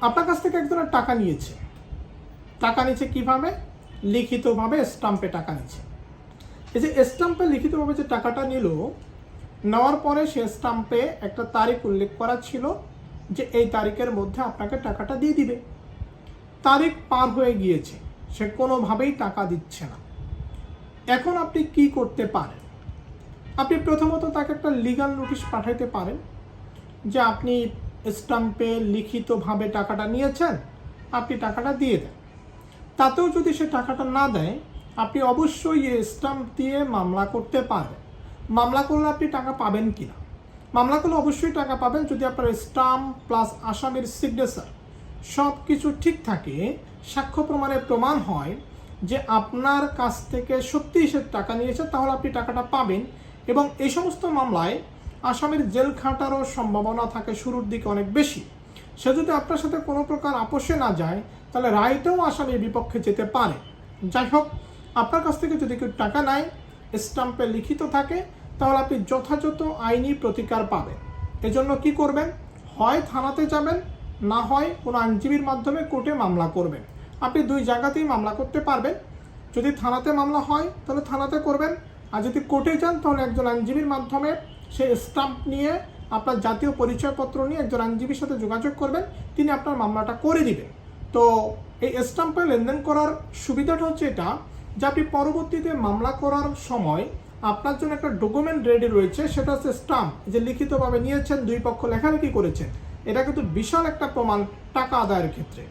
আপনার কাছ থেকে একজনের টাকা নিয়েছে। টাকা নিচ্ছে কীভাবে? লিখিতভাবে স্টাম্পে টাকা নিচ্ছে এই যে স্টাম্পে লিখিতভাবে যে টাকাটা নিল, নেওয়ার পরে সে স্টাম্পে একটা তারিখ উল্লেখ করা ছিল যে এই তারিখের মধ্যে আপনাকে টাকাটা দিয়ে দিবে। তারিখ পার হয়ে গিয়েছে, সে কোনোভাবেই টাকা দিচ্ছে না। এখন আপনি কি করতে পারেন? আপনি প্রথমত তাকে একটা লিগাল নোটিশ পাঠাইতে পারেন যে আপনি স্টাম্পে লিখিতভাবে টাকাটা নিয়েছেন, আপনি টাকাটা দিয়ে দেন। তাতেও যদি সে টাকাটা না দেয়, আপনি অবশ্যই স্টাম্প দিয়ে মামলা করতে পারবেন। মামলা করলে আপনি টাকা পাবেন কি না মামলা করলে অবশ্যই টাকা পাবেন যদি আপনার স্টাম্প প্লাস আসামির সিগনেচার সব কিছু ঠিক থাকে, সাক্ষ্য প্রমাণে প্রমাণ হয় যে আপনার কাছ থেকে সত্যি সে টাকা নিয়েছে, তাহলে আপনি টাকাটা পাবেন এবং এই সমস্ত মামলায় আসামির জেল খাটারও সম্ভাবনা থাকে শুরুর দিকে অনেক বেশি। সে যদি আপনার সাথে কোনো প্রকার আপোষে না যায়, তাহলে রায়টাও আসামির বিপক্ষে যেতে পারে। যাই হোক, আপনার কাছ থেকে যদি কেউ টাকা নেয়, স্টাম্পে লিখিত থাকে, তাহলে আপনি যথাযথ আইনি প্রতিকার পাবেন। এজন্য কি করবেন? হয় থানাতে যাবেন, না হয় কোনো আইনজীবীর মাধ্যমে কোর্টে মামলা করবেন। আপনি দুই জায়গাতেই মামলা করতে পারবেন। যদি থানাতে মামলা হয়, তাহলে থানাতে করবেন। আর যদি কোর্টে যান, তাহলে একজন আইনজীবীর মাধ্যমে সে স্টাম্প নিয়ে আপনার জাতীয় পরিচয়পত্র নিয়ে একজন আইনজীবীর সাথে যোগাযোগ করবেন, তিনি আপনার মামলাটা করে দিবেন। তো এই স্টাম্পে লেনদেন করার সুবিধাটা হচ্ছে এটা যে আপনি পরবর্তীতে মামলা করার সময় আপনার জন্য একটা ডকুমেন্ট রেডি রয়েছে, সেটা হচ্ছে স্টাম্প। যে লিখিতভাবে নিয়েছেন, দুই পক্ষ লেখালেখি করেছেন, এটা কিন্তু বিশাল একটা প্রমাণ টাকা আদায়ের ক্ষেত্রে।